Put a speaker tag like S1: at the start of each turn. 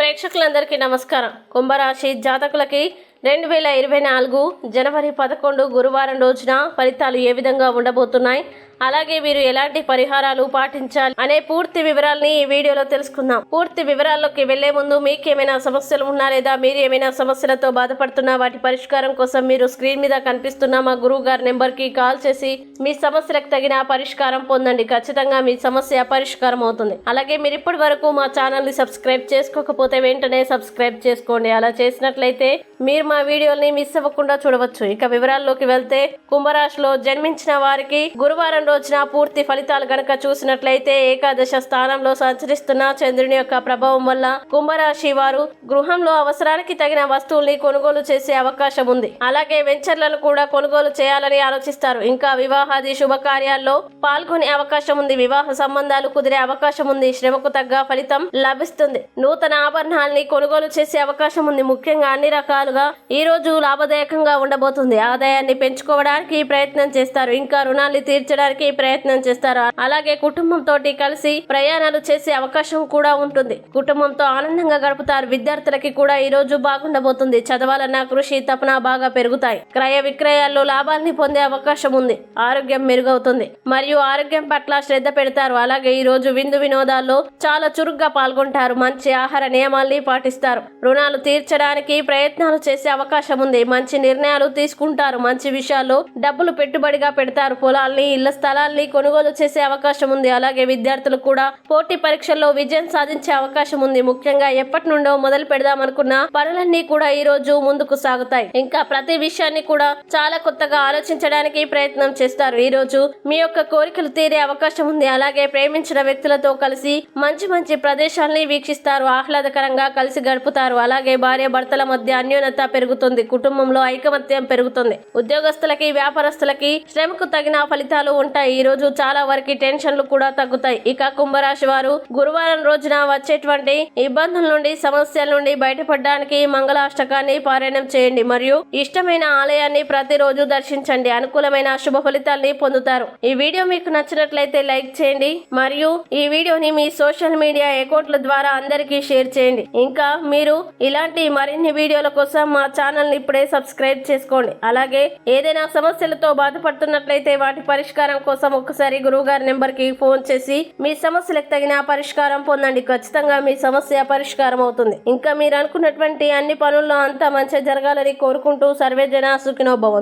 S1: ప్రేక్షకులందరికీ నమస్కారం. కుంభరాశి జాతకులకి రెండు వేల ఇరవై నాలుగు జనవరి పదకొండు గురువారం రోజున ఫలితాలు ఏ విధంగా ఉండబోతున్నాయి? అలాగే మీరు ఎలాంటి పరిహారాలు పాటించాలి అనే పూర్తి వివరాలని ఈ వీడియోలో తెలుసుకుందాం. పూర్తి వివరాల్లోకి వెళ్ళే ముందు మీకు ఏమైనా సమస్యలు ఉన్నా లేదా మీరు ఏమైనా సమస్యలతో బాధపడుతున్నా వాటి పరిష్కారం కోసం మీరు స్క్రీన్ మీద కనిపిస్తున్న మా గురువు గారి నెంబర్కి కాల్ చేసి మీ సమస్యలకు తగిన పరిష్కారం పొందండి. ఖచ్చితంగా మీ సమస్య పరిష్కారం అవుతుంది. అలాగే మీరు ఇప్పటి వరకు మా ఛానల్ని సబ్స్క్రైబ్ చేసుకోకపోతే వెంటనే సబ్స్క్రైబ్ చేసుకోండి. అలా చేసినట్లయితే మీరు మా వీడియోల్ని మిస్ అవ్వకుండా చూడవచ్చు. ఇక వివరాల్లోకి వెళ్తే కుంభరాశిలో జన్మించిన వారికి గురువారం రోజున పూర్తి ఫలితాలు గనక చూసినట్లయితే ఏకాదశ స్థానంలో సంచరిస్తున్న చంద్రుని యొక్క ప్రభావం వల్ల కుంభరాశి వారు గృహంలో అవసరానికి తగిన వస్తువుల్ని కొనుగోలు చేసే అవకాశం ఉంది. అలాగే వెంచర్లను కూడా కొనుగోలు చేయాలని ఆలోచిస్తారు. ఇంకా వివాహాది శుభకార్యాల్లో పాల్గొనే అవకాశం ఉంది. వివాహ సంబంధాలు కుదిరే అవకాశం ఉంది. శ్రమకు తగ్గ ఫలితం లభిస్తుంది. నూతన ఆభరణాల్ని కొనుగోలు చేసే అవకాశం ఉంది. ముఖ్యంగా అన్ని రకాలు ఈ రోజు లాభదాయకంగా ఉండబోతుంది. ఆదాయాన్ని పెంచుకోవడానికి ప్రయత్నం చేస్తారు. ఇంకా రుణాన్ని తీర్చడానికి ప్రయత్నం చేస్తారు. అలాగే కుటుంబంతో కలిసి ప్రయాణాలు చేసే అవకాశం కూడా ఉంటుంది. కుటుంబంతో ఆనందంగా గడుపుతారు. విద్యార్థులకి కూడా ఈ రోజు బాగుండబోతుంది. చదవాలన్న కృషి తపన బాగా పెరుగుతాయి. క్రయ విక్రయాల్లో లాభాల్ని పొందే అవకాశం ఉంది. ఆరోగ్యం మెరుగవుతుంది. మరియు ఆరోగ్యం పట్ల శ్రద్ధ పెడతారు. అలాగే ఈ రోజు విందు వినోదాల్లో చాలా చురుగ్గా పాల్గొంటారు. మంచి ఆహార నియమాల్ని పాటిస్తారు. రుణాలు తీర్చడానికి ప్రయత్నాలు చేసే అవకాశం ఉంది. మంచి నిర్ణయాలు తీసుకుంటారు. మంచి విషయాల్లో డబ్బులు పెట్టుబడిగా పెడతారు. పొలాల్ని ఇళ్ళ స్థలాల్ని కొనుగోలు చేసే అవకాశం ఉంది. అలాగే విద్యార్థులు కూడా పోటీ పరీక్షల్లో విజయం సాధించే అవకాశం ఉంది. ముఖ్యంగా ఎప్పటి నుండో మొదలు పెడదాం అనుకున్న పనులన్నీ కూడా ఈ రోజు ముందుకు సాగుతాయి. ఇంకా ప్రతి విషయాన్ని కూడా చాలా కొత్తగా ఆలోచించడానికి ప్రయత్నం చేస్తారు. ఈ రోజు మీ యొక్క కోరికలు తీరే అవకాశం ఉంది. అలాగే ప్రేమించిన వ్యక్తులతో కలిసి మంచి మంచి ప్రదేశాల్ని వీక్షిస్తారు. ఆహ్లాదకరంగా కలిసి గడుపుతారు. అలాగే భార్య భర్తల మధ్య అన్యోన్యత పెరుగుతుంది. కుటుంబంలో ఐకమత్యం పెరుగుతుంది. ఉద్యోగస్తులకి వ్యాపారస్తులకి శ్రమకు తగిన ఫలితాలు ఉంటాయి. ఈ రోజు చాలా వరకు టెన్షన్లు కూడా తగ్గుతాయి. ఇక కుంభరాశి వారు గురువారం రోజున వచ్చేటువంటి ఇబ్బందుల నుండి సమస్యల నుండి బయటపడడానికి మంగళాష్టకాన్ని పారాయణం చేయండి. మరియు ఇష్టమైన ఆలయాన్ని ప్రతిరోజు దర్శించండి. అనుకూలమైన శుభ ఫలితాల్ని పొందుతారు. ఈ వీడియో మీకు నచ్చినట్లయితే లైక్ చేయండి. మరియు ఈ వీడియోని మీ సోషల్ మీడియా అకౌంట్ల ద్వారా అందరికీ షేర్ చేయండి. ఇంకా మీరు ఇలాంటి మరిన్ని వీడియోల కోసం మా ఛానల్ని ఇప్పుడే సబ్స్క్రైబ్ చేసుకోండి. అలాగే ఏదైనా సమస్యలతో బాధపడుతున్నట్లయితే వాటి పరిష్కారం కోసం ఒకసారి గురువు గారి నెంబర్కి ఫోన్ చేసి మీ సమస్యలకు తగిన పరిష్కారం పొందండి. ఖచ్చితంగా మీ సమస్య పరిష్కారం అవుతుంది. ఇంకా మీరు అనుకున్నటువంటి అన్ని పనుల్లో అంతా మంచి జరగాలని కోరుకుంటూ సర్వే జన సుఖినోభవం